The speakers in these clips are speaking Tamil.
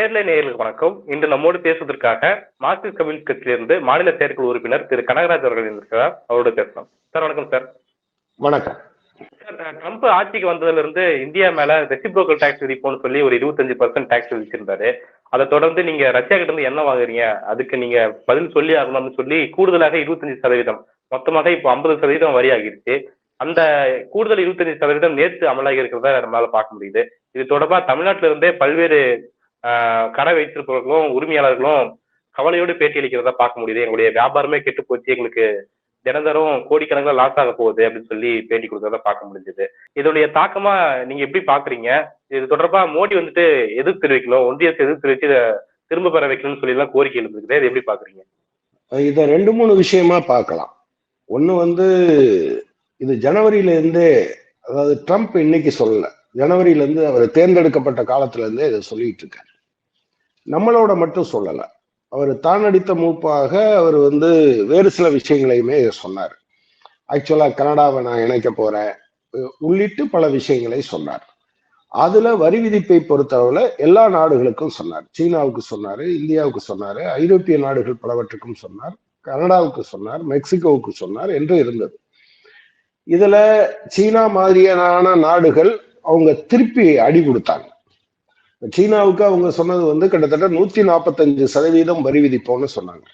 நேர்ல நேயர்களுக்கு வணக்கம். இன்று நம்மோடு பேசுவதற்காக மார்க்சிஸ்ட் கம்யூனிஸ்ட் கட்சியிலிருந்து மாநில செயற்குழு உறுப்பினர் திரு கனகராஜ் அவர்கள் இருக்கிறார் அவரோட பேசலாம். சார் வணக்கம் சார். வணக்கம். சார் ட்ரம்ப் ஆட்சிக்கு வந்ததுல இருந்து இந்தியா மேல ரெசிப்ரோக்கல் டாக்ஸ் விதிப்போம்னு சொல்லி ஒரு இருபத்தஞ்சு பர்சன்ட் டாக்ஸ் விதிச்சிருந்தாரு. அதை தொடர்ந்து நீங்க ரஷ்யா கிட்ட இருந்து என்ன வாங்குறீங்க? அதுக்கு நீங்க பதில் சொல்லி ஆகணும்னு சொல்லி கூடுதலாக இருபத்தஞ்சு சதவீதம். மொத்தமாக இப்போ ஐம்பது சதவீதம் வரி ஆகிருச்சு. அந்த கூடுதல் இருபத்தஞ்சு சதவீதம் நேற்று அமலாகி இருக்கிறதா நம்மளால பார்க்க முடியுது. இது தொடர்பா தமிழ்நாட்டில இருந்தே பல்வேறு கடை வைத்திருப்பவர்களும் உரிமையாளர்களும் கவலையோடு பேட்டி அளிக்கிறதா பார்க்க முடியுது. எங்களுடைய வியாபாரமே கெட்டு போச்சு. எங்களுக்கு தினந்தரம் கோடிக்கணக்கில் லாஸ் ஆக போகுது அப்படின்னு சொல்லி பேட்டி கொடுக்கறத பார்க்க முடிஞ்சது. இதோடைய தாக்கமா நீங்க எப்படி பாக்குறீங்க இது தொடர்பா மோடி வந்துட்டு எதிர்ப்பு தெரிவிக்கணும் ஒன்றியத்தை எதிர்ப்பு தெரிவிச்சு இதை திரும்ப பெற வைக்கணும்னு சொல்லி எல்லாம் கோரிக்கை எழுந்திருக்குது. இதை எப்படி பாக்குறீங்க இதை ரெண்டு மூணு விஷயமா பார்க்கலாம். ஒன்று வந்து இது ஜனவரியிலேருந்தே அதாவது ட்ரம்ப் இன்னைக்கு சொல்லலை. ஜனவரியில இருந்து அவர் தேர்ந்தெடுக்கப்பட்ட காலத்துலேருந்தே இதை சொல்லிட்டு இருக்காரு. நம்மளோட மட்டும் சொல்லலை. அவர் தான் அடித்த மூப்பாக அவர் வந்து வேறு சில விஷயங்களையுமே சொன்னார். ஆக்சுவலாக கனடாவை நான் இணைக்க போறேன். உள்ளிட்டு பல விஷயங்களை சொன்னார். அதுல வரி விதிப்பை பொறுத்தளவுல எல்லா நாடுகளுக்கும் சொன்னார். சீனாவுக்கு சொன்னாரு இந்தியாவுக்கு சொன்னாரு ஐரோப்பிய நாடுகள் பலவற்றுக்கும் சொன்னார் கனடாவுக்கு சொன்னார் மெக்சிகோவுக்கு சொன்னார் என்று இருந்தது. இதுல சீனா மாதிரியான நாடுகள் அவங்க திருப்பி அடி கொடுத்தாங்க. சீனாவுக்கு அவங்க சொன்னது வந்து கிட்டத்தட்ட நூத்தி நாற்பத்தஞ்சு சதவீதம் வரி விதிப்போம்னு சொன்னாங்க.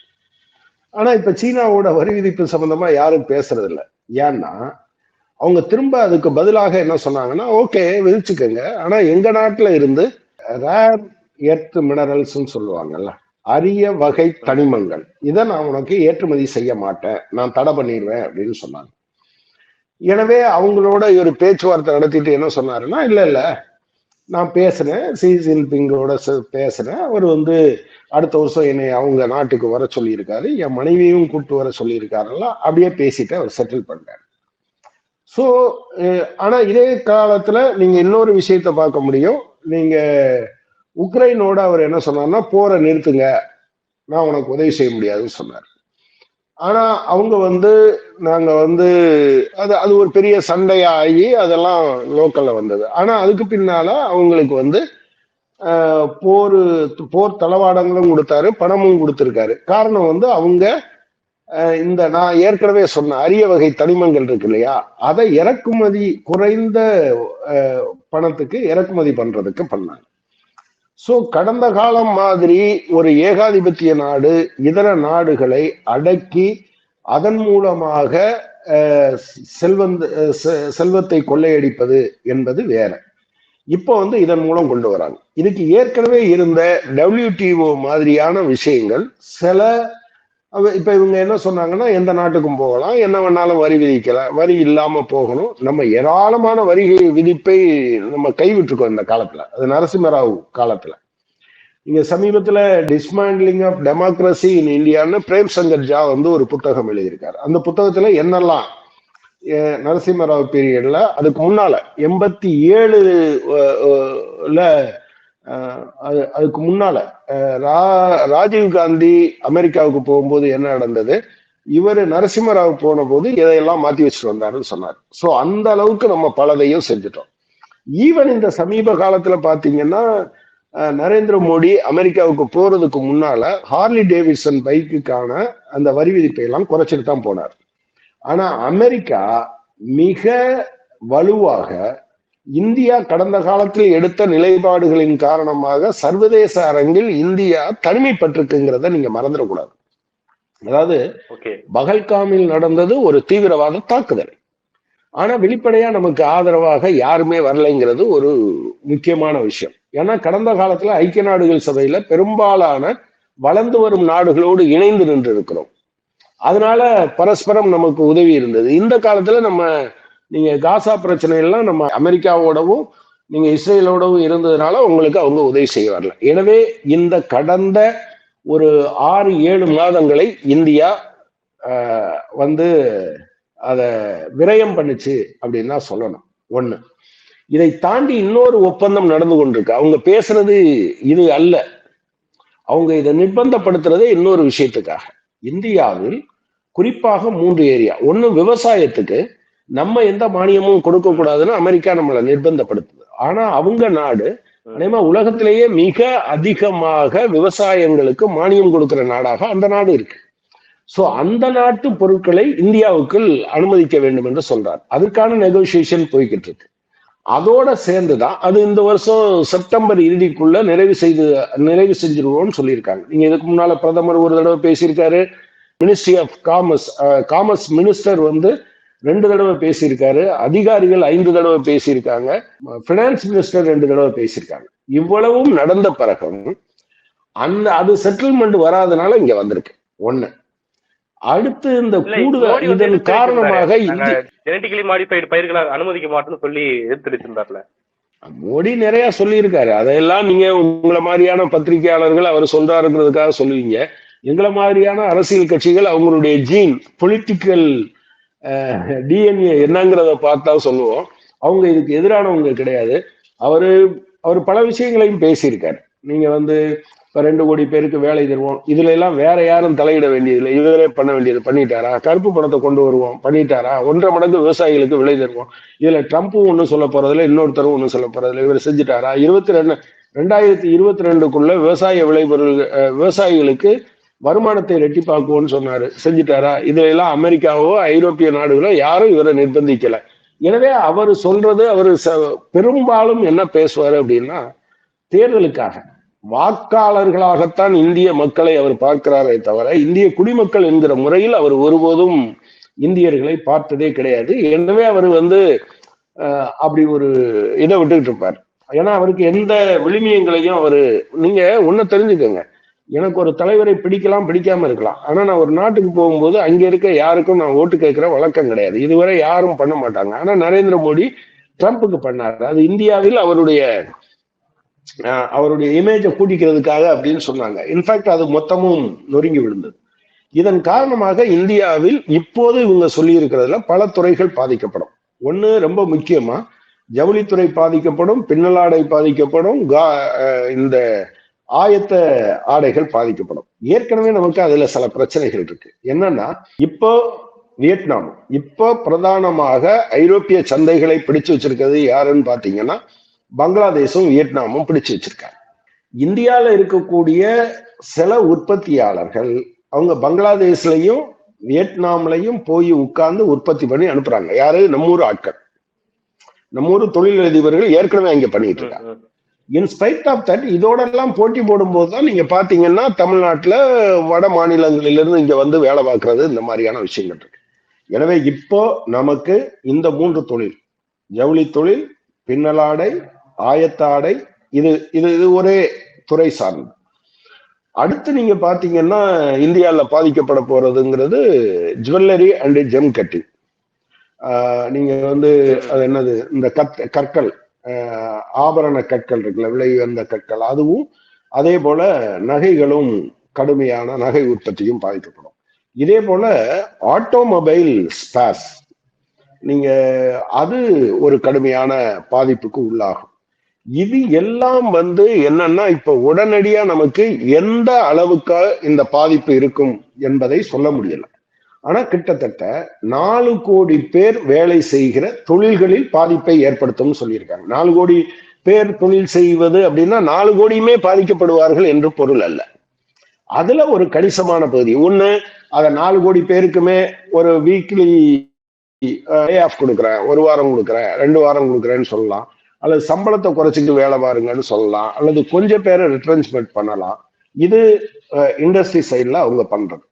ஆனா இப்ப சீனாவோட வரி விதிப்பு சம்பந்தமா யாரும் பேசுறது இல்லை ஏன்னா அவங்க திரும்ப அதுக்கு பதிலாக என்ன சொன்னாங்கன்னா ஓகே விதிச்சுக்கோங்க. ஆனா எங்க நாட்டுல இருந்து ரேர் எர்த் மினரல்ஸ் சொல்லுவாங்கல்ல அரிய வகை தனிமங்கள். இதை நான் உனக்கு ஏற்றுமதி செய்ய மாட்டேன். நான் தடை பண்ணிடுவேன் அப்படின்னு சொன்னாங்க. எனவே அவங்களோட ஒரு பேச்சுவார்த்தை நடத்திட்டு என்ன சொன்னாருன்னா இல்ல இல்ல. நான் பேசினேன் சி ஜின்பிங்கோட பேசுனேன் அவர் வந்து அடுத்த வருஷம் என்னை அவங்க நாட்டுக்கு வர சொல்லியிருக்காரு. என் மனைவியும் கூப்பிட்டு வர சொல்லியிருக்காருல்ல. அப்படியே பேசிட்டு அவர் செட்டில் பண்ணார் ஸோ ஆனா இதே காலத்துல நீங்க இன்னொரு விஷயத்த பார்க்க முடியும். நீங்க உக்ரைனோட அவர் என்ன சொன்னார்னா போரை நிறுத்துங்க. நான் உனக்கு உதவி செய்ய முடியாதுன்னு சொன்னார். ஆனா அவங்க வந்து நாங்க வந்து அது அது ஒரு பெரிய சண்டையாகி அதெல்லாம் லோக்கல்ல வந்தது. ஆனா அதுக்கு பின்னால அவங்களுக்கு வந்து போர் போர் தளவாடங்களும் கொடுத்தாரு பணமும் கொடுத்துருக்காரு. காரணம் வந்து அவங்க இந்த நான் ஏற்கனவே சொன்ன அரிய வகை தனிமங்கள் இருக்கு இல்லையா? அதை இறக்குமதி குறைந்த பணத்துக்கு இறக்குமதி பண்றதுக்கு பண்ணாங்க. சோ கடந்த காலம் மாதிரி ஒரு ஏகாதிபத்திய நாடு இதர நாடுகளை அடக்கி அதன் மூலமாக செல்வந்த செ- செல்வத்தை கொள்ளையடிப்பது என்பது வேற. இப்போ வந்து இதன் மூலம் கொண்டு வராங்க. இதுக்கு ஏற்கனவே இருந்த டபிள்யூடிஓ மாதிரியான விஷயங்கள் சில இப்ப இவங்க என்ன சொன்னாங்கன்னா எந்த நாட்டுக்கும் போகலாம் என்ன வேணாலும் வரி விதிக்கலாம் வரி இல்லாம போகணும். நம்ம ஏராளமான வரி விதிப்பை நம்ம கைவிட்டிருக்கோம் இந்த காலத்துல. அது நரசிம்மராவ் காலத்துல. இங்க சமீபத்துல டிஸ்மேண்ட்லிங் ஆஃப் டெமோக்ரஸி இன் இந்தியான்னு பிரேம் சங்கர் ஜா வந்து ஒரு புத்தகம் எழுதியிருக்காரு. அந்த புத்தகத்துல என்னெல்லாம் நரசிம்மராவ் பீரியட்ல அதுக்கு முன்னால எண்பத்தி ஏழு அது- அதுக்கு முன்னால ரா- ராஜீவ் காந்தி அமெரிக்காவுக்கு போகும்போது என்ன நடந்தது? இவர் நரசிம்மராவ் போன போது இதையெல்லாம் மாத்தி வச்சுட்டு வந்தாருன்னு சொன்னார். ஸோ அந்த அளவுக்கு நம்ம பலதையும் செஞ்சுட்டோம். ஈவன் இந்த சமீப காலத்துல பாத்தீங்கன்னா நரேந்திர மோடி அமெரிக்காவுக்கு போறதுக்கு முன்னால ஹார்லி டேவிட்சன் பைக்குக்கான அந்த வரி விதிப்பை எல்லாம் குறைச்சிட்டு தான் போனார். ஆனா அமெரிக்கா மிக வலுவாக இந்தியா கடந்த காலத்தில் எடுத்த நிலைப்பாடுகளின் காரணமாக சர்வதேச அரங்கில் இந்தியா தனிமைப்பட்டிருக்குங்கிறத நீங்க மறந்துடக்கூடாது. அதாவது ஓகே. பகல்காமில் நடந்தது ஒரு தீவிரவாத தாக்குதல். ஆனா வெளிப்படையா நமக்கு ஆதரவாக யாருமே வரலைங்கிறது ஒரு முக்கியமான விஷயம். ஏன்னா கடந்த காலத்துல ஐக்கிய நாடுகள் சபையில பெரும்பாலான வளர்ந்து வரும் நாடுகளோடு இணைந்து நின்று இருக்கிறோம் அதனால பரஸ்பரம் நமக்கு உதவி இருந்தது. இந்த காலத்துல நம்ம நீங்க காசா பிரச்சனை எல்லாம் நம்ம அமெரிக்காவோடவும் நீங்க இஸ்ரேலோடவும் இருந்ததுனால உங்களுக்கு அவங்க உதவி செய்ய வரல. எனவே இந்த கடந்த ஒரு ஆறு ஏழு மாதங்களை இந்தியா வந்து அத விரயம் பண்ணுச்சு அப்படின்னு தான் சொல்லணும். ஒண்ணு. இதை தாண்டி இன்னொரு ஒப்பந்தம் நடந்து கொண்டிருக்கு. அவங்க பேசுறது இது அல்ல. அவங்க இதை நிர்பந்தப்படுத்துறதே இன்னொரு விஷயத்துக்காக. இந்தியாவில் குறிப்பாக மூன்று ஏரியா. ஒன்று விவசாயத்துக்கு நம்ம எந்த மானியமும் கொடுக்க கூடாதுன்னு அமெரிக்கா நம்மளை நிர்பந்தப்படுத்துது. ஆனா அவங்க நாடு அதேமா உலகத்திலேயே மிக அதிகமாக விவசாயங்களுக்கு மானியம் கொடுக்கிற நாடாக அந்த நாடு இருக்கு. சோ அந்த நாட்டு பொருட்களை இந்தியாவுக்குள் அனுமதிக்க வேண்டும் என்று சொல்றார். அதுக்கான நெகோசியேஷன் போய்கிட்டு இருக்கு. அதோட சேர்ந்துதான் அது இந்த வருஷம் செப்டம்பர் இறுதிக்குள்ள நிறைவு செய்து நிறைவு செஞ்சிருவோம்னு சொல்லியிருக்காங்க. நீங்க இதுக்கு முன்னால பிரதமர் ஒரு தடவை பேசியிருக்காரு. Ministry of commerce commerce minister வந்து ரெண்டு தடவை பேசியிருக்காரு. அதிகாரிகள் ஐந்து தடவை பேசியிருக்காங்க. பினான்ஸ் மினிஸ்டர் ரெண்டு தடவை பேசியிருக்காங்க. இவ்வளவும் நடந்த பிறகும் அந்த அது செட்டில்மெண்ட் வராதனால இங்க வந்திருக்கு. ஒண்ணு. அடுத்து இந்த கூடுதல் இதன் எதிர்த்து காரணமாக ஜெனட்டிக்கலி மாடிஃபைடு பயிர்களை அனுமதிக்க மாட்டோம்னு சொல்லி எதிர்த்துருந்தார்ல மோடி நிறைய சொல்லியிருக்காரு. அதையெல்லாம் நீங்க உங்களை மாதிரியான பத்திரிகையாளர்கள் அவர் சொல்றாருங்கிறதுக்காக சொல்லுவீங்க. எங்களை மாதிரியான அரசியல் கட்சிகள் அவங்களுடைய ஜீன் பொலிட்டிக்கல் டிஎன்ஏ என்னங்கிறத பார்த்தா சொல்லுவோம். அவங்க இதுக்கு எதிரானவங்க கிடையாது. அவரு அவர் பல விஷயங்களையும் பேசியிருக்காரு. நீங்க வந்து இப்ப ரெண்டு கோடி பேருக்கு வேலை தருவோம். இதுல எல்லாம் வேற யாரும் தலையிட வேண்டியதில்லை. இவரே பண்ண வேண்டியது பண்ணிட்டாரா? கருப்பு பணத்தை கொண்டு வருவோம். பண்ணிட்டாரா? ஒன்றரை மடங்கு விவசாயிகளுக்கு விலை தருவோம். இதுல ட்ரம்ப்பும் ஒன்றும் சொல்ல போறதில்ல. இன்னொருத்தரும் ஒன்றும் சொல்ல போறதில்ல. இவர் செஞ்சுட்டாரா? இருபத்தி ரெண்டு ரெண்டாயிரத்தி இருபத்தி ரெண்டுக்குள்ள விவசாய விளைபொருள் விவசாயிகளுக்கு வருமானத்தை ரெட்டிப்பாக்குவோம்னு சொன்னாரு. செஞ்சுட்டாரா? இதுல எல்லாம் அமெரிக்காவோ ஐரோப்பிய நாடுகளோ யாரும் இவரை நிர்பந்திக்கல. எனவே அவர் சொல்றது அவர் பெரும்பாலும் என்ன பேசுவாரு அப்படின்னா தேர்தலுக்காக. வாக்காளர்களாகத்தான் இந்திய மக்களை அவர் பார்க்கிறாரே தவிர இந்திய குடிமக்கள் என்கிற முறையில் அவர் ஒருபோதும் இந்தியர்களை பார்த்ததே கிடையாது. எனவே அவர் வந்து அப்படி ஒரு இதை விட்டுக்கிட்டு இருப்பார். ஏன்னா அவருக்கு எந்த விழுமியங்களையும் அவரு நீங்க ஒண்ணு தெரிஞ்சுக்கோங்க. எனக்கு ஒரு தலைவரை பிடிக்கலாம் பிடிக்காம இருக்கலாம். ஆனா நான் ஒரு நாட்டுக்கு போகும்போது அங்க இருக்க யாருக்கும் நான் ஓட்டு கேட்கிற வழக்கம் கிடையாது. இதுவரை யாரும் பண்ண மாட்டாங்க. ஆனா நரேந்திர மோடி ட்ரம்ப்புக்கு பண்ணாரு. அது இந்தியாவில் அவருடைய அவருடைய இமேஜை கூட்டிக்கிறதுக்காக அப்படின்னு சொன்னாங்க. இன்ஃபேக்ட் அது மொத்தமும் நொறுங்கி விழுந்தது. இதன் காரணமாக இந்தியாவில் இப்போது இவங்க சொல்லி இருக்கிறதுல பல துறைகள் பாதிக்கப்படும். ஒண்ணு ரொம்ப முக்கியமா ஜவுளித்துறை பாதிக்கப்படும் பின்னலாடை பாதிக்கப்படும் கா- இந்த ஆயத்த ஆடைகள் பாதிக்கப்படும். ஏற்கனவே நமக்கு அதுல சில பிரச்சனைகள் இருக்கு. என்னன்னா இப்போ வியட்நாம் இப்போ பிரதானமாக ஐரோப்பிய சந்தைகளை பிடிச்சு வச்சிருக்கிறது யாருன்னு பாத்தீங்கன்னா பங்களாதேஷும் வியட்நாமும் பிடிச்சு வச்சிருக்காங்க. இந்தியால இருக்கக்கூடிய சில உற்பத்தியாளர்கள் அவங்க பங்களாதேஷ்லயும் வியட்நாம்லையும் போய் உட்கார்ந்து உற்பத்தி பண்ணி அனுப்புறாங்க. யாரு? நம்ம ஊர் ஆட்கள். நம்ம ஊர் தொழிலதிபர்கள் ஏற்கனவே அங்க பண்ணிட்டு இருக்காங்க. இன்ஸ்பைட் ஆஃப் தட் இதோடெல்லாம் போட்டி போடும்போது தான் நீங்க பாத்தீங்கன்னா தமிழ்நாட்டில் வட மாநிலங்களிலிருந்து இங்க வந்து வேலை பார்க்கறது இந்த மாதிரியான விஷயங்கள் இருக்கு. எனவே இப்போ நமக்கு இந்த மூன்று தொழில் ஜவுளி தொழில் பின்னலாடை ஆயத்தாடை இது இது இது ஒரே துறை சார்ந்தது அடுத்து நீங்க பாத்தீங்கன்னா இந்தியாவில் பாதிக்கப்பட போறதுங்கிறது ஜுவல்லரி அண்ட் ஜெம் கட்டிங் நீங்க வந்து அது என்னது? இந்த கத் கற்கள். ஆபரண கற்கள் இருக்குல்ல விலை உயர்ந்த கற்கள் அதுவும் அதே போல நகைகளும் கடுமையான நகை உற்பத்தியும் பாதிக்கப்படும். இதே போல ஆட்டோமொபைல் ஸ்பேஸ் நீங்க அது ஒரு கடுமையான பாதிப்புக்கு உள்ளாகும். இது எல்லாம் வந்து என்னன்னா இப்ப உடனடியா நமக்கு எந்த அளவுக்கு இந்த பாதிப்பு இருக்கும் என்பதை சொல்ல முடியல. ஆனா கிட்டத்தட்ட நாலு கோடி பேர் வேலை செய்கிற தொழில்களில் பாதிப்பை ஏற்படுத்தும் சொல்லியிருக்காங்க. நாலு கோடி பேர் தொழில் செய்வது அப்படின்னா நாலு கோடியுமே பாதிக்கப்படுவார்கள் என்று பொருள் அல்ல. அதுல ஒரு கணிசமான பகுதி. ஒண்ணு அத நாலு கோடி பேருக்குமே ஒரு வீக்லி லே ஆஃப் கொடுக்குறேன். ஒரு வாரம் கொடுக்குறேன். ரெண்டு வாரம் கொடுக்குறேன்னு சொல்லலாம். அல்லது சம்பளத்தை குறைச்சிட்டு வேலை பாருங்கன்னு சொல்லலாம். அல்லது கொஞ்சம் பேரை ரிட்ரன்ஸ்மெண்ட் பண்ணலாம். இது இண்டஸ்ட்ரி சைட்ல அவங்க பண்றது.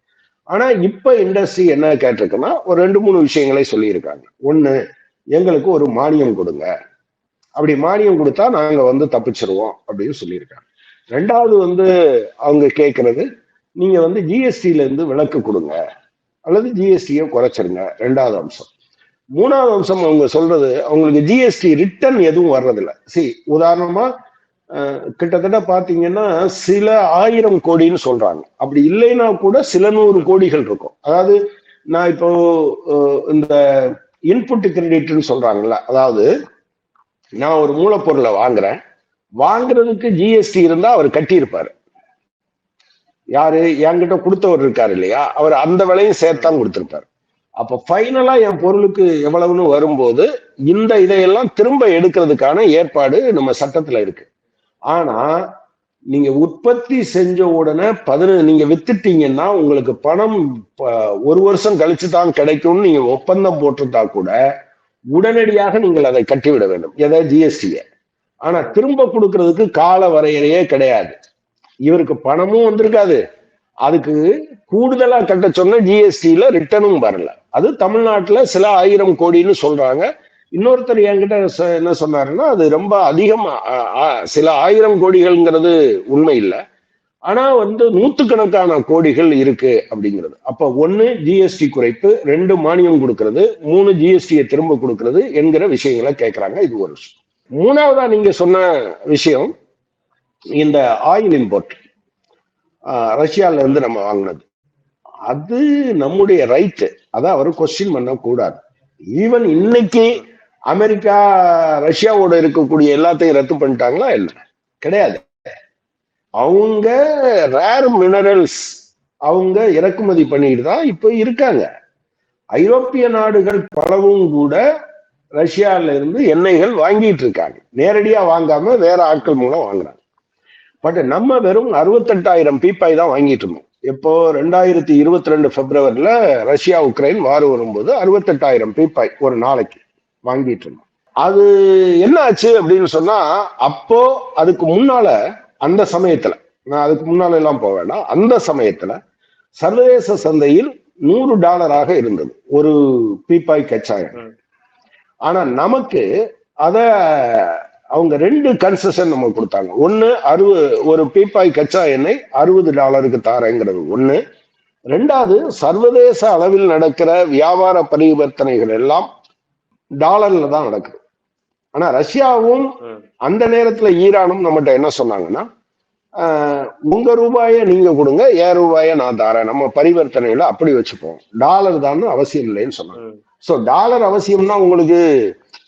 ஆனா இப்ப இண்டஸ்ட்ரி என்ன கேட்டிருக்குன்னா ஒரு ரெண்டு மூணு விஷயங்களே சொல்லியிருக்காங்க. ஒண்ணு எங்களுக்கு ஒரு மானியம் கொடுங்க. அப்படி மானியம் கொடுத்தா நாங்க வந்து தப்பிச்சிருவோம் அப்படின்னு சொல்லியிருக்காங்க. ரெண்டாவது வந்து அவங்க கேட்கறது நீங்க வந்து ஜிஎஸ்டில இருந்து விலக்கு கொடுங்க. அல்லது ஜிஎஸ்டியை குறைச்சிருங்க. ரெண்டாவது அம்சம். மூணாவது அம்சம் அவங்க சொல்றது அவங்களுக்கு ஜிஎஸ்டி ரிட்டர்ன் எதுவும் வர்றதில்ல. சி உதாரணமா கிட்டத்தட்ட பாத்தீங்கன்னா சில ஆயிரம் கோடின்னு சொல்றாங்க. அப்படி இல்லைன்னா கூட சில நூறு கோடிகள் இருக்கும். அதாவது நான் இப்போ இந்த இன்புட் கிரெடிட்னு சொல்றாங்கல்ல அதாவது நான் ஒரு மூலப்பொருளை வாங்குறேன். வாங்குறதுக்கு ஜிஎஸ்டி இருந்தா அவர் கட்டியிருப்பாரு. யாரு? என்கிட்ட கொடுத்தவர் இருக்காரு இல்லையா? அவர் அந்த விலையும் சேர்த்தான் கொடுத்திருப்பாரு. அப்ப ஃபைனலா என் பொருளுக்கு எவ்வளவுன்னு வரும்போது இந்த இதையெல்லாம் திரும்ப எடுக்கிறதுக்கான ஏற்பாடு நம்ம சட்டத்துல இருக்கு. ஆனா நீங்க உற்பத்தி செஞ்ச உடனே பதின நீங்க வித்துட்டீங்கன்னா உங்களுக்கு பணம் ஒரு வருஷம் கழிச்சு தான் கிடைக்கும்னு நீங்க ஒப்பந்தம் போட்டிருந்தா கூட உடனடியாக நீங்கள் அதை கட்டிவிட வேண்டும். எதை? ஜிஎஸ்டியை ஆனா திரும்ப கொடுக்கறதுக்கு கால வரையறையே கிடையாது. இவருக்கு பணமும் வந்திருக்காது. அதுக்கு கூடுதலா கட்ட சொன்ன ஜிஎஸ்டியில ரிட்டர்னும் வரல. அது தமிழ்நாட்டுல சில ஆயிரம் கோடின்னு சொல்றாங்க. இன்னொருத்தர் என்கிட்ட சொ- என்ன சொன்னாருன்னா அது ரொம்ப அதிகம் சில ஆயிரம் கோடிகள்ங்கிறது உண்மை இல்லை. ஆனா வந்து நூத்துக்கணக்கான கோடிகள் இருக்கு அப்படிங்கிறது. அப்ப ஒன்னு ஜிஎஸ்டி குறைப்பு ரெண்டு மானியம் கொடுக்கறது மூணு ஜிஎஸ்டியை திரும்ப கொடுக்கறது என்கிற விஷயங்களை கேட்கறாங்க இது ஒரு விஷயம். மூணாவதா நீங்க சொன்ன விஷயம் இந்த ஆயில் இம்போர்ட் ரஷ்யால இருந்து நம்ம வாங்கினது. அது நம்முடைய ரைட்டு. அதை அவர் கொஸ்டின் பண்ணக்கூடாது. ஈவன் இன்னைக்கு அமெரிக்கா ரஷ்யாவோட இருக்கக்கூடிய எல்லாத்தையும் ரத்து பண்ணிட்டாங்களா இல்லை? கிடையாது. அவங்க ரேர் மினரல்ஸ் அவங்க இறக்குமதி பண்ணிட்டு தான் இப்போ இருக்காங்க. ஐரோப்பிய நாடுகள் பலவும் கூட ரஷ்யால இருந்து எண்ணெய்கள் வாங்கிட்டு இருக்காங்க. நேரடியா வாங்காம வேற ஆட்கள் மூலம் வாங்குறாங்க. பட் நம்ம வெறும் அறுபத்தெட்டாயிரம் பீப்பாய் தான் வாங்கிட்டு இருந்தோம். இப்போ ரெண்டாயிரத்தி இருபத்தி ரெண்டு பிப்ரவரியில ரஷ்யா உக்ரைன் வார் வரும்போது அறுபத்தெட்டாயிரம் பீப்பாய் ஒரு நாளைக்கு. வாங்கிட்டு இருந்தோம் அது என்ன ஆச்சு அப்படின்னு சொன்னா அப்போ அதுக்கு முன்னால அந்த சமயத்துல நான் அதுக்கு முன்னால எல்லாம் போக வேண்டாம். அந்த சமயத்துல சர்வதேச சந்தையில் நூறு டாலராக இருந்தது. ஒரு பீப்பாய் கச்சாயம். ஆனா நமக்கு அத அவங்க ரெண்டு கன்செஷன் நம்ம கொடுத்தாங்க. ஒண்ணு அறுபது ஒரு பீப்பாய் கச்சா எண்ணெய் அறுபது டாலருக்கு தாரேங்கிறது. ஒண்ணு. ரெண்டாவது சர்வதேச அளவில் நடக்கிற வியாபார பரிவர்த்தனைகள் எல்லாம் டாலர்ல தான் நடக்குது. ஆனா ரஷ்யாவும். அந்த நேரத்துல ஈரானும் நம்மகிட்ட என்ன சொன்னாங்கன்னா உங்க ரூபாயை நீங்க கொடுங்க என் ரூபாயை நான் தரேன். நம்ம பரிவர்த்தனையில அப்படி வச்சுப்போம். டாலர் தான் அவசியம் இல்லைன்னு சொன்னாங்க. ஸோ டாலர் அவசியம்னா உங்களுக்கு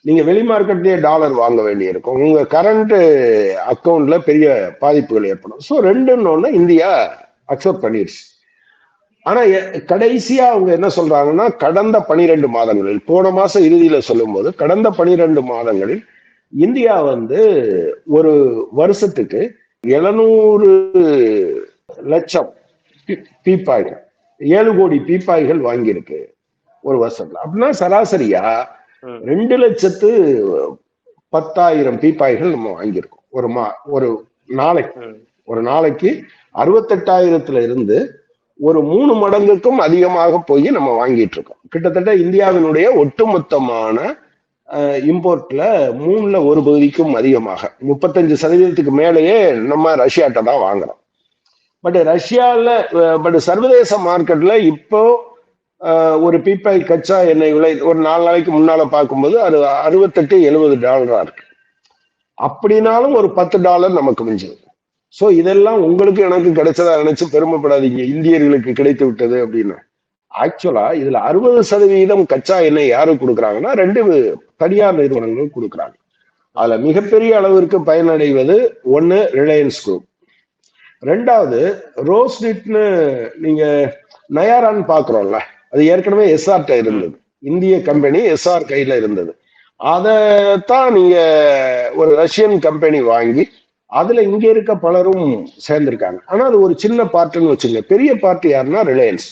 நீங்க வெளி மார்க்கெட்லயே டாலர் வாங்க வேண்டியிருக்கும். உங்க கரண்ட் அக்கவுண்ட்ல பெரிய பாதிப்புகள் ஏற்படும். ஸோ ரெண்டுன்னு ஒண்ணு இந்தியா அக்செப்ட் பண்ணிடுச்சு ஆனா கடைசியா அவங்க என்ன சொல்றாங்கன்னா கடந்த பனிரெண்டு மாதங்களில் போன மாசம் இறுதியில சொல்லும்போது கடந்த பனிரெண்டு மாதங்களில் இந்தியா வந்து ஒரு வருஷத்துக்கு எழுநூறு லட்சம் பீப்பாய்கள் ஏழு கோடி பீப்பாய்கள் வாங்கியிருக்கு ஒரு வருஷத்துல அப்படின்னா சராசரியா. ரெண்டு லட்சத்து பத்தாயிரம் பீப்பாய்கள் நம்ம வாங்கியிருக்கோம் ஒரு மா ஒரு நாளைக்கு. ஒரு நாளைக்கு அறுபத்தெட்டாயிரத்துல இருந்து ஒரு மூணு மடங்குக்கும் அதிகமாக போய் நம்ம வாங்கிட்டு இருக்கோம் கிட்டத்தட்ட இந்தியாவினுடைய ஒட்டுமொத்தமான இம்போர்ட்ல மூணுல ஒரு பகுதிக்கும் அதிகமாக. முப்பத்தஞ்சு சதவீதத்துக்கு மேலேயே நம்ம ரஷ்யாட்ட தான் வாங்குறோம். பட் ரஷ்யாவில் பட் சர்வதேச மார்க்கெட்ல இப்போ ஒரு பீப்பாய் கச்சா எண்ணெய் விலை ஒரு நாலு நாளைக்கு முன்னால பார்க்கும்போது அது அறுபத்தெட்டு எழுபது டாலரா இருக்கு. அப்படின்னாலும் ஒரு பத்து டாலர் நமக்கு மிஞ்சது. சோ இதெல்லாம் உங்களுக்கு எனக்கு கிடைச்சதா நினைச்சு பெருமைப்படாதீங்க. இந்தியர்களுக்கு கிடைத்து விட்டது அப்படின்னு. ஆக்சுவலா இதுல அறுபது சதவீதம் கச்சா எண்ணெய் யாரு கொடுக்குறாங்கன்னா ரெண்டு தனியார் நிறுவனங்கள் கொடுக்குறாங்க. அதுல மிகப்பெரிய அளவிற்கு பயனடைவது ஒன்னு ரிலையன்ஸ் குரூப் ரெண்டாவது ரோஸ்னிட்னு நீங்க நயாரான்னு பாக்குறோம்ல அது ஏற்கனவே எஸ்ஆர்ட்ட இருந்தது. இந்திய கம்பெனி எஸ்ஆர் கையில இருந்தது. அதைத்தான் நீங்க ஒரு ரஷ்யன் கம்பெனி வாங்கி அதுல இங்க இருக்க பலரும் சேர்ந்திருக்காங்க. ஆனா அது ஒரு சின்ன பார்ட்டுன்னு வச்சுங்க. பெரிய பார்ட்டி யாருன்னா ரிலையன்ஸ்.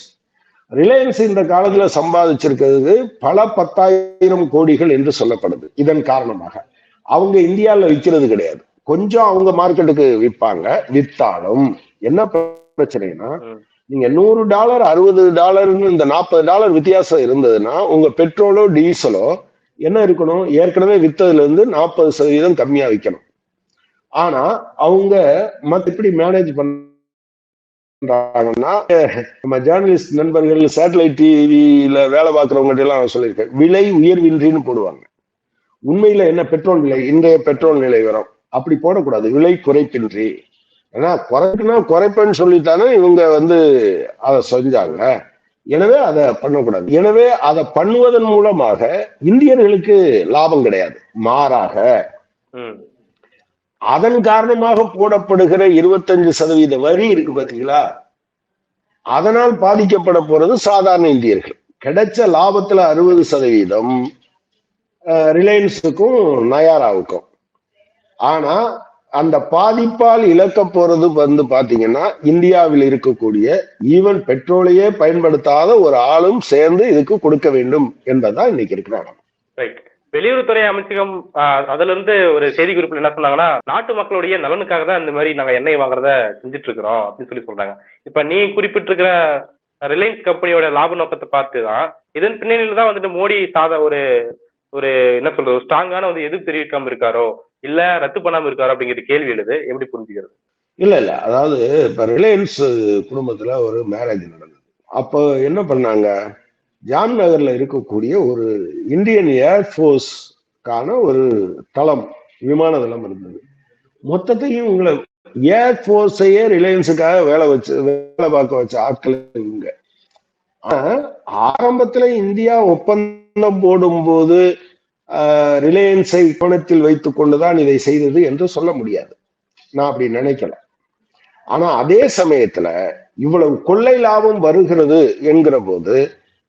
ரிலையன்ஸ் இந்த காலத்துல சம்பாதிச்சிருக்கிறது பல பத்தாயிரம் கோடிகள் என்று சொல்லப்படுது. இதன் காரணமாக. அவங்க இந்தியால விற்கிறது கிடையாது. கொஞ்சம் அவங்க மார்க்கெட்டுக்கு விற்பாங்க வித்தாலும். என்ன பிரச்சனைனா. நீங்க நூறு டாலர் அறுபது டாலர்னு இந்த நாற்பது டாலர் வித்தியாசம் இருந்ததுன்னா உங்க பெட்ரோலோ டீசலோ என்ன இருக்கணும்? ஏற்கனவே வித்ததுல இருந்து நாற்பது சதவீதம் கம்மியா விற்கணும் ஆனா அவங்க மத்த எப்படி மேனேஜ் பண்றாங்கன்னா நம்ம ஜேர்னலிஸ்ட் நண்பர்கள் சேட்டலைட் டிவியில வேலை பார்க்குறவங்ககிட்ட எல்லாம் சொல்லியிருக்கேன். விலை உயர்வின்றின்னு போடுவாங்க. உண்மையில என்ன பெட்ரோல் விலை? இன்றைய பெட்ரோல் நிலை வரும். அப்படி போடக்கூடாது. விலை குறைப்பின்றி. ஏன்னா குறைக்கணும் குறைப்பேன்னு சொல்லித்தானே இவங்க வந்து அதை செஞ்சாங்க. எனவே அதை பண்ணக்கூடாது. எனவே அதை பண்ணுவதன் மூலமாக இந்தியர்களுக்கு லாபம் கிடையாது. மாறாக ம். அதன் காரணமாக போடப்படுகிற இருபத்தஞ்சு சதவீத வரி இருக்கு பாத்தீங்களா? அதனால் பாதிக்கப்பட போறது சாதாரண இந்தியர்கள். கிடைச்ச லாபத்துல அறுபது சதவீதம் ரிலையன்ஸுக்கும் நயாராவுக்கும். ஆனா அந்த பாதிப்பால் இழக்க போறது வந்து பாத்தீங்கன்னா இந்தியாவில் இருக்கக்கூடிய ஈவன் பெட்ரோலையே பயன்படுத்தாத ஒரு ஆளும் சேர்ந்து இதுக்கு கொடுக்க வேண்டும் என்பதுதான் இன்னைக்கு இருக்கிறாங்க ரைட் வெளியுறவுத்துறை அமைச்சகம் அதுல இருந்து ஒரு செய்தி குறிப்பில் என்ன சொன்னாங்கன்னா நாட்டு மக்களுடைய நலனுக்காக தான் இந்த மாதிரி நாங்க எண்ணெய் வாங்குறத செஞ்சுட்டு இருக்கிறோம் அப்படின்னு சொல்லி சொல்றாங்க. இப்ப நீ குறிப்பிட்டிருக்கிற ரிலையன்ஸ் கம்பெனியோட லாப நோக்கத்தை பார்த்து தான் இதன் பின்னணியில தான் வந்துட்டு மோடி சாத ஒரு ஒரு என்ன சொல்றது ஸ்ட்ராங்கான வந்து எது தெரிவிக்காம இருக்காரோ இல்ல ரத்து பண்ணாம இருக்காரோ அப்படிங்கிற கேள்வி எழுது. எப்படி புரிஞ்சுக்கிறது? இல்ல இல்ல. அதாவது இப்ப ரிலையன்ஸ் குடும்பத்துல ஒரு மேரேஜ் நடந்தது. அப்போ என்ன பண்ணாங்க? ஜாம் நகர்ல இருக்கக்கூடிய ஒரு இந்தியன் ஏர்ஃபோர்ஸ்க்கான ஒரு தளம் விமான தளம் இருந்தது. மொத்தத்தையும் உங்களை ஏர்ஃபோர்ஸையே ரிலையன்ஸுக்காக வேலை வச்சு வேலை பார்க்க வச்ச ஆட்கள் இவங்க. ஆரம்பத்துல இந்தியா ஒப்பந்தம் போடும்போது ஆஹ், ரிலையன்ஸை கோணத்தில் வைத்துக் கொண்டுதான் இதை செய்தது என்று சொல்ல முடியாது. நான் அப்படி நினைக்கல. ஆனா அதே சமயத்துல இவ்வளவு கொள்ளை லாபம் வருகிறது என்கிற போது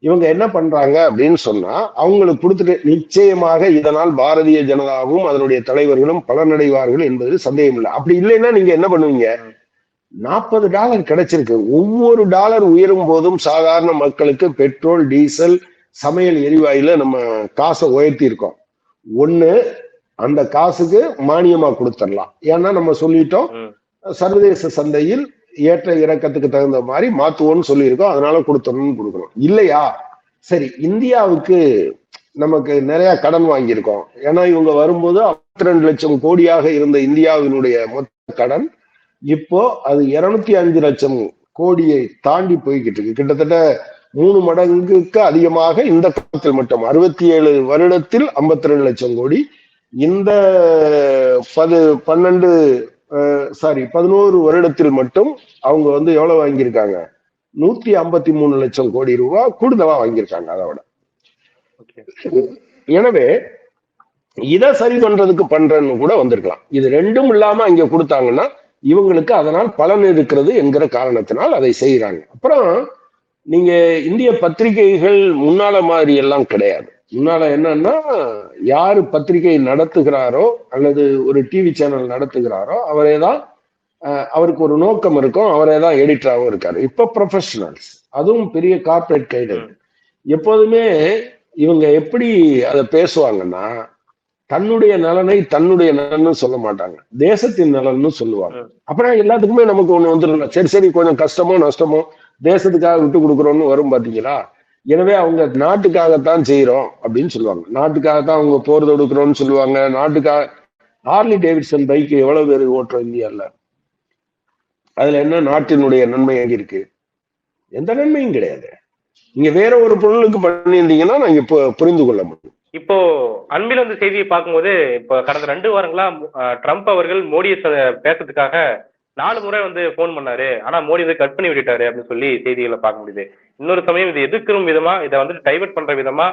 இவங்க என்ன பண்றாங்க அப்படின்னு சொன்னா அவங்களுக்கு கொடுத்துட்டு நிச்சயமாக இதனால் பாரதிய ஜனதாவும் அதனுடைய தலைவர்களும் பலனடைவார்கள் என்பது சந்தேகம் இல்லை. அப்படி இல்லைன்னா நீங்க என்ன பண்ணுவீங்க? நாற்பது டாலர் கிடைச்சிருக்கு. ஒவ்வொரு டாலர் உயரும் போதும் சாதாரண மக்களுக்கு பெட்ரோல் டீசல் சமையல் எரிவாயுல நம்ம காசை உயர்த்தி இருக்கோம் ஒண்ணு அந்த காசுக்கு மானியமா கொடுத்துடலாம். ஏன்னா நம்ம சொல்லிட்டோம். சர்வதேச சந்தையில் ஏற்ற இறக்கத்துக்கு தகுந்த மாதிரி மாத்துவோம்னு சொல்லியிருக்கோம். அதனால கொடுத்தோம்னு கொடுக்கணும். இல்லையா? சரி இந்தியாவுக்கு நமக்கு நிறைய கடன் வாங்கியிருக்கோம். ஏன்னா இவங்க வரும்போது 52 ரெண்டு லட்சம் கோடியாக இருந்த இந்தியாவினுடைய மொத்த கடன் இப்போ அது இருநூத்தி அஞ்சு லட்சம் கோடியை தாண்டி போய்கிட்டு இருக்கு. கிட்டத்தட்ட மூணு மடங்குக்கு அதிகமாக இந்த காலத்தில் மட்டும். அறுபத்தி ஏழு வருடத்தில் 52 ரெண்டு லட்சம் கோடி. இந்த பது பன்னெண்டு சாரி பதினோரு வருடத்தில் மட்டும் அவங்க வந்து எவ்வளவு வாங்கியிருக்காங்க? நூத்தி ஐம்பத்தி மூணு லட்சம் கோடி ரூபாய் கூடுதலா வாங்கியிருக்காங்க அதை விட. ஓகே. எனவே இதை சரி பண்றதுக்கு பண்றேன்னு கூட வந்திருக்கலாம். இது ரெண்டும் இல்லாம அங்க கொடுத்தாங்கன்னா இவங்களுக்கு அதனால் பலன் இருக்கிறது என்கிற காரணத்தினால் அதை செய்யறாங்க அப்புறம் நீங்க இந்திய பத்திரிகைகள் முன்னால மாதிரி எல்லாம் கிடையாது. முன்னால என்னன்னா யாரு பத்திரிகை நடத்துகிறாரோ அல்லது ஒரு டிவி சேனல் நடத்துகிறாரோ அவரே தான் அவருக்கு ஒரு நோக்கம் இருக்கும் அவரே தான் எடிட்டராகவும் இருக்காரு. இப்ப ப்ரொஃபஷனல்ஸ் அதுவும் பெரிய கார்ப்பரேட் கைடு எப்போதுமே இவங்க எப்படி அதை பேசுவாங்கன்னா தன்னுடைய நலனை தன்னுடைய நலன்னு சொல்ல மாட்டாங்க. தேசத்தின் நலன்னு சொல்லுவாங்க. அப்புறம் எல்லாத்துக்குமே நமக்கு ஒண்ணு வந்துடும் சரி சரி கொஞ்சம் கஷ்டமோ நஷ்டமோ தேசத்துக்காக விட்டு கொடுக்குறோம்னு வரும் பாத்தீங்களா? எனவே அவங்க நாட்டுக்காகத்தான் செய்யறோம் அப்படின்னு சொல்லுவாங்க. நாட்டுக்காகத்தான் அவங்க போர் தொடுக்கிறோம்னு சொல்லுவாங்க. நாட்டுக்காக ஹார்லி டேவிட்சன் பைக் எவ்வளவு பேர் ஓட்டுறோம் இந்தியாவில் அதுல என்ன நாட்டினுடைய நன்மை எங்க இருக்கு? எந்த நன்மையும் கிடையாது. நீங்க வேற ஒரு பொருளுக்கு பண்ணியிருந்தீங்கன்னா நாங்க இப்போ புரிந்து கொள்ள முடியும். இப்போ அன்பில் வந்து செய்தியை பார்க்கும்போது இப்போ கடந்த ரெண்டு வாரங்களா ட்ரம்ப் அவர்கள் மோடியை பேசுறதுக்காக நாலு முறை வந்து ஃபோன் பண்ணாரு. ஆனா மோடி வந்து கட் பண்ணி விட்டுட்டாரு அப்படின்னு சொல்லி செய்திகளை பார்க்க முடியுது. இன்னொரு சமயம் இதை எதிர்க்கும் விதமா இதை வந்துட்டு டைவர்ட் பண்ற விதமா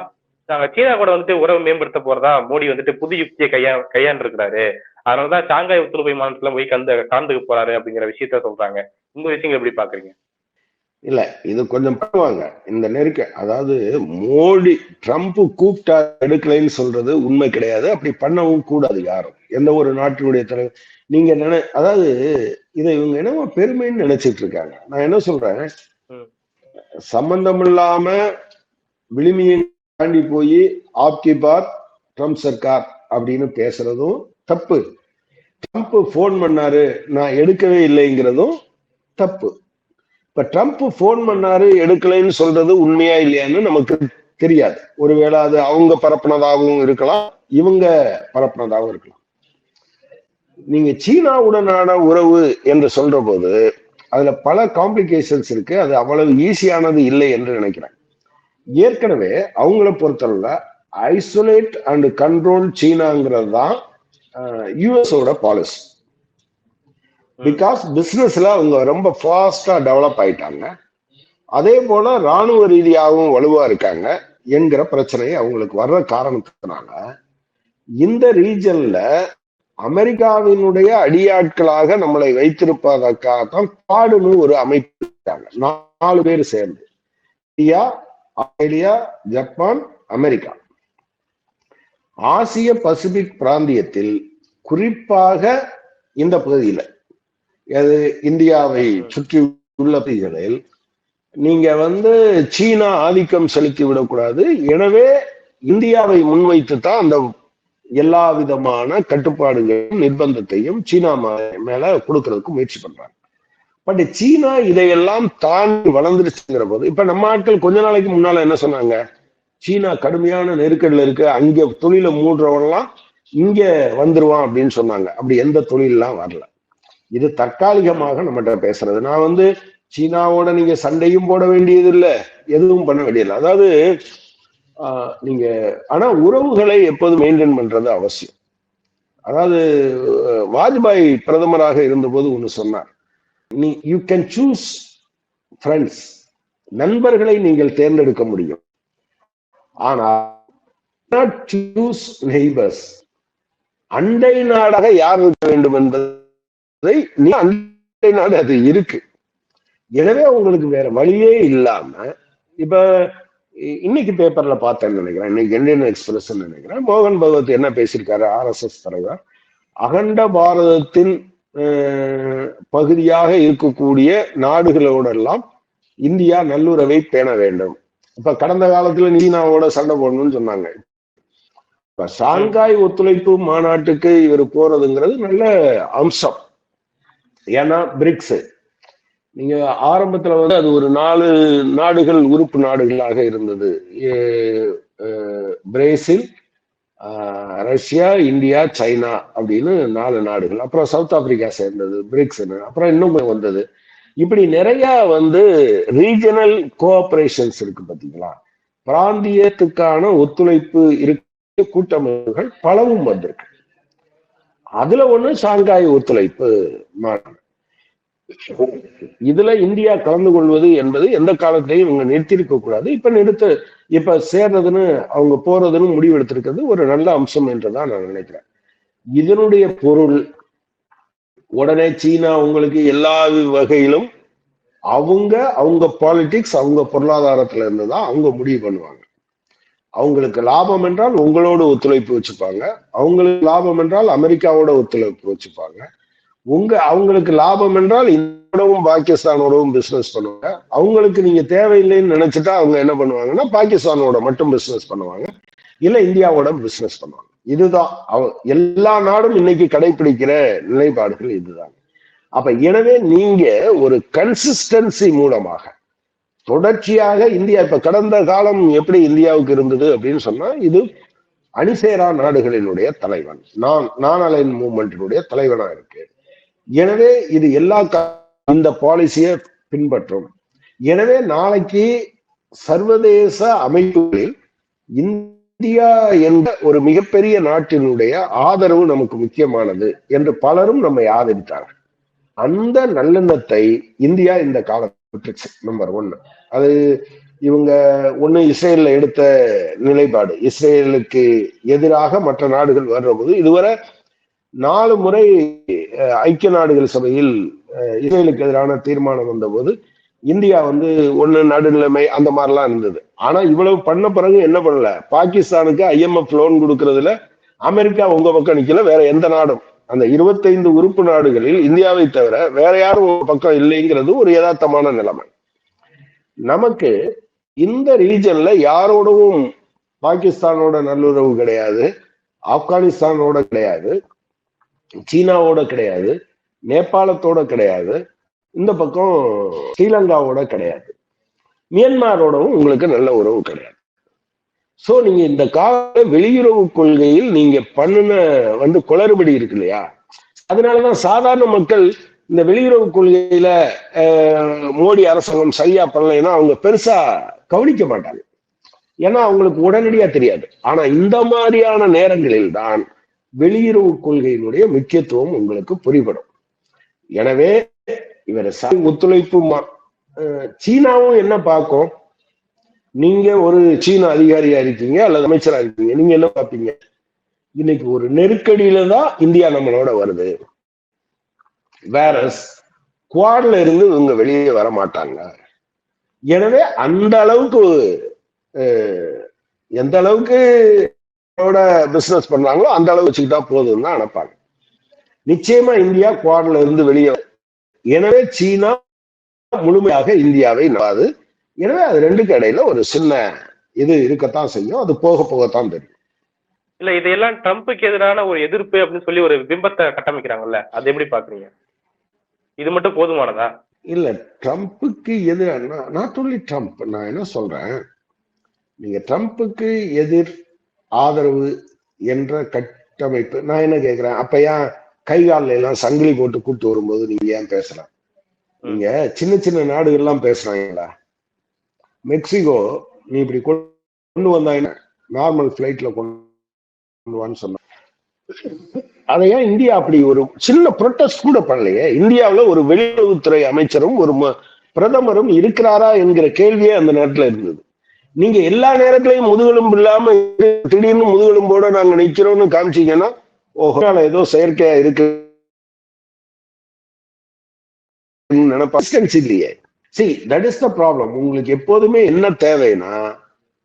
நாங்க சீனா கூட வந்துட்டு உறவு மேம்படுத்த போறதா மோடி வந்துட்டு புது யுக்தியை கையா கையாண்டிருக்கிறாரு. அதனாலதான் ஷாங்காய் ஒத்துழைப்பு மாநிலத்துல போய் கந்து கலந்துக்க போறாரு அப்படிங்கிற விஷயத்த சொல்றாங்க. இந்த விஷயங்கள் எப்படி பாக்குறீங்க? இல்ல இது கொஞ்சம் பண்ணுவாங்க இந்த நெருக்க அதாவது மோடி ட்ரம்ப் கூப்பிட்டா எடுக்கலைன்னு சொல்றது உண்மை கிடையாது. அப்படி பண்ணவும் கூடாது யாரும். எந்த ஒரு நாட்டினுடைய தலைவர் நீங்க நினை அதாவது இதை இவங்க என்னமோ பெருமைன்னு நினைச்சிட்டு இருக்காங்க. நான் என்ன சொல்றேன்? ம். சம்பந்தம் இல்லாம தாண்டி போய் ஆப்கி பார் ட்ரம்ப் சர்க்கார் அப்படின்னு பேசுறதும் தப்பு. ட்ரம்ப் ஃபோன் பண்ணாரு நான் எடுக்கவே இல்லைங்கிறதும் தப்பு. இப்ப ட்ரம்ப் ஃபோன் பண்ணாரு எடுக்கலைன்னு சொல்றது உண்மையா இல்லையான்னு நமக்கு தெரியாது. ஒருவேளை அது அவங்க பரப்புனதாகவும் இருக்கலாம் இவங்க பரப்புனதாகவும் இருக்கலாம். நீங்க சீனாவுடனான உறவு என்று சொல்ற போது அதுல பல காம்ப்ளிகேஷன்ஸ் இருக்கு. அது அவ்வளவு ஈஸியானது இல்லை என்று நினைக்கிறேன். ஏற்கனவே அவங்கள பொறுத்தளவுல ஐசோலேட் அண்ட் கண்ட்ரோல் சீனாங்கிறது தான் யூஎஸோட பாலிசி பிகாஸ் பிசினஸ்ல அவங்க ரொம்ப ஃபாஸ்டா டெவலப் ஆயிட்டாங்க. அதே போல ராணுவ ரீதியாகவும் வலுவா இருக்காங்க என்கிற பிரச்சனை அவங்களுக்கு வர்ற காரணத்தினால இந்த ரீஜன்ல அமெரிக்காவினுடைய அடியாட்களாக நம்மளை வைத்திருப்பதற்காகத்தான் காடுன்னு ஒரு அமைப்பு இருக்காங்க. நாலு பேர் சேர்ந்து. India Australia Japan America. Asia Pacific பிராந்தியத்தில் குறிப்பாக இந்த பகுதியில அது இந்தியாவை சுற்றி உள்ள பகுதிகளில் நீங்க வந்து சீனா ஆதிக்கம் செலுத்தி விடக்கூடாது. எனவே இந்தியாவை முன்வைத்து தான் அந்த எல்லா விதமான கட்டுப்பாடுகளையும் நிர்பந்தத்தையும் சீனா மேல கொடுக்கறதுக்கு முயற்சி பண்றாங்க. பட் சீனா இதையெல்லாம் தாண்டி வளர்ந்துருச்சுங்கிற போது இப்ப நம்ம ஆட்கள் கொஞ்ச நாளைக்கு முன்னால என்ன சொன்னாங்க? சீனா கடுமையான நெருக்கடியில் இருக்கு அங்க தொழிலை மூடுறவன்லாம் இங்க வந்துருவான் அப்படின்னு சொன்னாங்க. அப்படி எந்த தொழிலெல்லாம் வரல. இது தற்காலிகமாக நம்மகிட்ட பேசுறது. நான் வந்து சீனாவோட நீங்க சண்டையும் போட வேண்டியது இல்ல எதுவும் பண்ண வேண்டியதில்லை. அதாவது நீங்க ஆனா உறவுகளை எப்போதும் மெயின்டைன் பண்றது அவசியம். அதாவது வாஜ்பாய் பிரதமராக இருந்தபோது ஒண்ணு சொன்னார். நீ யூ கேன் சூஸ் ஃப்ரெண்ட்ஸ் நண்பர்களை நீங்கள் தேர்ந்தெடுக்க முடியும். ஆனால் சூஸ் நெய்பர்ஸ் அண்டை நாடாக யார் இருக்க வேண்டும் என்பதை நீ அண்டை நாடு அது இருக்கு. எனவே உங்களுக்கு வேற வழியே இல்லாம இப்ப இன்னைக்கு பேப்பர்ல பார்த்தேன்னு நினைக்கிறேன். இன்னைக்கு இந்தியன் எக்ஸ்பிரஸ் நினைக்கிறேன். மோகன் பகவத் என்ன பேசியிருக்காரு? ஆர்எஸ்எஸ் தலைவர். அகண்ட பாரதத்தின் பகுதியாக இருக்கக்கூடிய நாடுகளோடெல்லாம் இந்தியா நல்லுறவை பேண வேண்டும். இப்ப கடந்த காலத்துல நீனாவோட சண்டை போடணும்னு சொன்னாங்க. இப்ப ஷாங்காய் ஒத்துழைப்பு மாநாட்டுக்கு இவர் போறதுங்கிறது நல்ல அம்சம். ஏன்னா பிரிக்ஸ் நீங்க ஆரம்பத்துல வந்து அது ஒரு நாலு நாடுகள் உறுப்பு நாடுகளாக இருந்தது. ஏ- பிரேசில் ரஷ்யா இந்தியா சைனா அப்படின்னு நாலு நாடுகள். அப்புறம் சவுத் ஆப்பிரிக்கா சேர்ந்தது பிரிக்ஸ் அப்புறம் இன்னும் வந்தது. இப்படி நிறைய வந்து ரீஜனல் கோஆபரேஷன்ஸ் இருக்கு பாத்தீங்களா? பிராந்தியத்துக்கான ஒத்துழைப்பு இருக்க கூட்டமைப்புகள் பலவும் வந்திருக்கு. அதுல ஒண்ணு ஷாங்காய் ஒத்துழைப்பு மாநாடு இதுல இந்தியா கலந்து கொள்வது என்பது எந்த காலத்திலையும் இவங்க நிறுத்தியிருக்க கூடாது. இப்ப நிறுத்த இப்ப சேர்றதுன்னு அவங்க போறதுன்னு முடிவெடுத்திருக்கிறது ஒரு நல்ல அம்சம் என்றுதான் நான் நினைக்கிறேன். இதனுடைய பொருள் உடனே சீனா உங்களுக்கு எல்லா வகையிலும் அவங்க அவங்க பாலிடிக்ஸ் அவங்க பொருளாதாரத்துல இருந்து தான் அவங்க முடிவு பண்ணுவாங்க. அவங்களுக்கு லாபம் என்றால் உங்களோட ஒத்துழைப்பு வச்சுப்பாங்க. அவங்களுக்கு லாபம் என்றால் அமெரிக்காவோட ஒத்துழைப்பு வச்சுப்பாங்க. உங்க அவங்களுக்கு லாபம் என்றால் இந்தோடவும் பாகிஸ்தானோடவும் பிசினஸ் பண்ணுவாங்க. அவங்களுக்கு நீங்க தேவையில்லைன்னு நினைச்சிட்டா அவங்க என்ன பண்ணுவாங்கன்னா பாகிஸ்தானோட மட்டும் பிசினஸ் பண்ணுவாங்க. இல்ல இந்தியாவோட பிசினஸ் பண்ணுவாங்க. இதுதான். அவ- எல்லா நாடும் இன்னைக்கு கடைபிடிக்கிற நிலைப்பாடுகள் இதுதான். அப்ப எனவே நீங்க ஒரு கன்சிஸ்டன்சி மூலமாக தொடர்ச்சியாக இந்தியா இப்ப கடந்த காலம் எப்படி இந்தியாவுக்கு இருந்தது அப்படின்னு சொன்னா இது அணிசேரா நாடுகளினுடைய தலைவன். நான் நான் அலைன் மூவ்மெண்டினுடைய தலைவனா இருக்கு எனவே இது எல்லா இந்த பாலிசியை பின்பற்றும். எனவே நாளைக்கு சர்வதேச அமைப்புகளில் இந்தியா என்ற ஒரு மிகப்பெரிய நாட்டினுடைய ஆதரவு நமக்கு முக்கியமானது என்று பலரும் நம்மை ஆதரித்தார்கள். அந்த நல்லெண்ணத்தை இந்தியா இந்த காலத்துக்கு நம்பர் ஒன்னு அது இவங்க ஒண்ணு இஸ்ரேல்ல எடுத்த நிலைப்பாடு. இஸ்ரேலுக்கு எதிராக மற்ற நாடுகள் வர்ற போது இதுவரை நாலு முறை ஐக்கிய நாடுகள் சபையில் இஸ்ரேலுக்கு எதிரான தீர்மானம் வந்தபோது இந்தியா வந்து ஒன்று நடுநிலைமை அந்த மாதிரிலாம் இருந்தது. ஆனால் இவ்வளவு பண்ண பிறகு என்ன பண்ணல? பாகிஸ்தானுக்கு ஐஎம்எஃப் லோன் கொடுக்கறதுல அமெரிக்கா உங்க பக்கம் நிற்கல வேற எந்த நாடும். அந்த இருபத்தைந்து உறுப்பு நாடுகளில் இந்தியாவை தவிர வேற யாரும் உங்க பக்கம் இல்லைங்கிறது ஒரு யதார்த்தமான நிலைமை. நமக்கு இந்த ரீஜன்ல யாரோடவும் பாகிஸ்தானோட நல்லுறவு கிடையாது ஆப்கானிஸ்தானோட கிடையாது. சீனாவோட கிடையாது நேபாளத்தோட கிடையாது இந்த பக்கம் ஸ்ரீலங்காவோட கிடையாது. மியன்மாரோடவும் உங்களுக்கு நல்ல உறவு கிடையாது. சோ நீங்க இந்த கால வெளியுறவு கொள்கையில் நீங்க பண்ணுன வந்து குளறுபடி இருக்கு இல்லையா? அதனாலதான் சாதாரண மக்கள் இந்த வெளியுறவு கொள்கையில அஹ், மோடி அரசாங்கம் சரியா பண்ணலைன்னா அவங்க பெருசா கவனிக்க மாட்டாங்க. ஏன்னா அவங்களுக்கு உடனடியா தெரியாது. ஆனா இந்த மாதிரியான நேரங்களில் தான் வெளியுறவு கொள்கையினுடைய முக்கியத்துவம் உங்களுக்கு புரிபடும். எனவே இவர் ஒத்துழைப்பு சீனாவும் என்ன பார்க்கும்? நீங்க ஒரு சீன அதிகாரியா இருக்கீங்க அல்லது அமைச்சரா இருக்கீங்க. நீங்க என்ன பார்ப்பீங்க? இன்னைக்கு ஒரு நெருக்கடியில தான் இந்தியா நம்மளோட வருது. வேற குவாட்ல இருந்து இவங்க வெளியே வர மாட்டாங்க. எனவே அந்த அளவுக்கு எந்த அளவுக்கு பிசினஸ் பண்றாங்களோ அந்த அளவு வச்சுக்கிட்டா போதும்னு தான் நினைப்பாங்க. நிச்சயமா இந்தியா குவாட்ல இருந்து வெளியே. எனவே சீனா முழுமையாக இந்தியாவை நம்பாது. எனவே அது ரெண்டுக்கு இடையில ஒரு சின்ன இது இருக்கத்தான் செய்யும். அது போக போகத்தான் தெரியும். இல்ல இதையெல்லாம் ட்ரம்ப்புக்கு எதிரான ஒரு எதிர்ப்பு அப்படின்னு சொல்லி ஒரு பிம்பத்தை கட்டமைக்கிறாங்கல்ல அது எப்படி பாக்குறீங்க? இது மட்டும் போதுமானதா? இல்ல ட்ரம்ப்புக்கு எதிராக நாட் only ட்ரம்ப் நான் என்ன சொல்றேன்? நீங்க ட்ரம்ப்புக்கு எதிர் ஆதரவு என்ற கட்டமைப்பு. நான் என்ன கேட்கிறேன் அப்ப ஏன் கை கால்ல எல்லாம் சங்கிலி போட்டு கூட்டு வரும்போது நீங்க ஏன் பேசலாம்? நீங்க சின்ன சின்ன நாடுகள்லாம் பேசுறாங்களா? மெக்சிகோ நீ இப்படி கொண்டு வந்தா என்ன? நார்மல் பிளைட்ல கொண்டு வான்னு சொன்ன. அதை ஏன் இந்தியா அப்படி ஒரு சின்ன ப்ரொட்டஸ்ட் கூட பண்ணலையே? இந்தியாவுல ஒரு வெளியுறவுத்துறை அமைச்சரும் ஒரு ம- பிரதமரும் இருக்கிறாரா என்கிற கேள்வியே அந்த நேரத்துல இருந்தது. நீங்க எல்லா நேரத்திலையும் முதுகெலும்பு இல்லாம திடீர்னு முதுகெலும்போட நாங்க நிக்கிறோம்னு காமிச்சீங்கன்னா ஓஹோ ஏதோ செயற்கையா இருக்கு. நினைப்பாங்க இல்லையே. See that is the problem உங்களுக்கு எப்போதுமே என்ன தேவைன்னா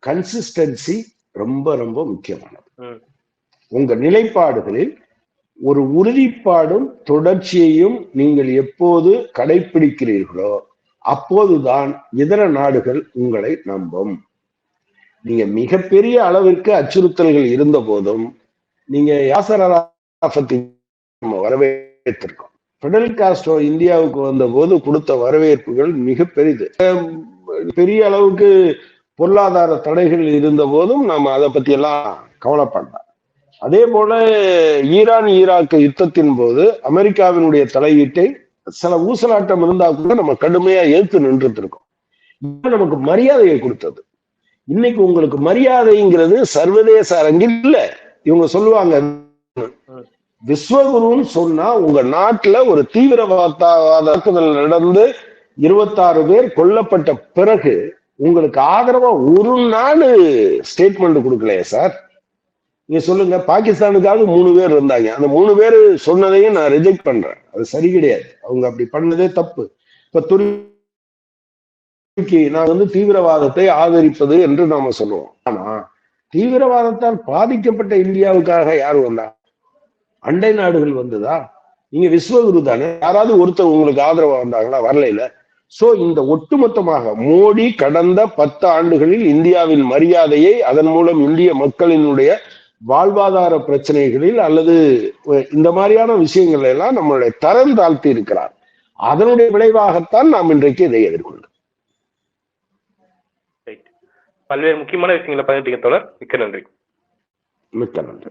கன்சிஸ்டன்சி ரொம்ப ரொம்ப முக்கியமானது. உங்க நிலைப்பாடுகளில் ஒரு உறுதிப்பாடும் தொடர்ச்சியையும் நீங்கள் எப்போது கடைபிடிக்கிறீர்களோ அப்போதுதான் இதர நாடுகள் உங்களை நம்பும். நீங்க மிகப்பெரிய அளவிற்கு அச்சுறுத்தல்கள் இருந்த போதும் நீங்க யாசர் அராஃபத்தை நம்ம வரவேற்றிருக்கோம் பெடல் காஸ்ட்ரோ இந்தியாவுக்கு வந்த போது கொடுத்த வரவேற்புகள் மிக பெரிது. பெரிய அளவுக்கு பொருளாதார தடைகள் இருந்த போதும் நாம அதை பத்தி எல்லாம் கவலைப்படலாம். அதே போல ஈரான் ஈராக் யுத்தத்தின் போது அமெரிக்காவினுடைய தலையீட்டை சில ஊசலாட்டம் இருந்தா கூட நம்ம கடுமையா ஏற்று நின்றுட்டு இருக்கோம். இது நமக்கு மரியாதையை கொடுத்தது. இன்னைக்கு உங்களுக்கு மரியாதைங்கிறது சர்வதேச அரங்கில் இல்ல. இவங்க சொல்லுவாங்க விஸ்வகுருன்னு சொன்னா உங்க நாட்டுல ஒரு தீவிரவாத தாக்குதல் நடந்து இருபத்தாறு பேர் கொல்லப்பட்ட பிறகு உங்களுக்கு ஆதரவா ஒரு நாள் ஸ்டேட்மெண்ட் கொடுக்கலையே சார்? நீங்க சொல்லுங்க பாகிஸ்தானுக்காவது மூணு பேர் இருந்தாங்க. அந்த மூணு பேர் சொன்னதையும் நான் ரிஜெக்ட் பண்றேன். அது சரி கிடையாது. அவங்க அப்படி பண்ணதே தப்பு. இப்ப துரு நான் வந்து தீவிரவாதத்தை ஆதரிப்பது என்று நாம சொல்லுவோம். ஆனா தீவிரவாதத்தால் பாதிக்கப்பட்ட இந்தியாவுக்காக யார் வந்தா? அண்டை நாடுகள் வந்ததா? நீங்க விஸ்வகுரு தானே. யாராவது ஒருத்தர் உங்களுக்கு ஆதரவா வந்தாங்களா? வரல சோ இந்த ஒட்டுமொத்தமாக மோடி கடந்த பத்து ஆண்டுகளில் இந்தியாவின் மரியாதையை அதன் மூலம் இந்திய மக்களினுடைய வாழ்வாதார பிரச்சனைகளில் அல்லது இந்த மாதிரியான விஷயங்கள் எல்லாம் நம்மளுடைய தரம் தாழ்த்தி இருக்கிறார். அதனுடைய விளைவாகத்தான் நாம் இன்றைக்கு இதை எதிர்கொள்கிறோம் ரைட் பல்வேறு முக்கியமான விஷயங்களை பகிர்ந்தீங்க தோழர் மிக்க நன்றி. மிக்க நன்றி.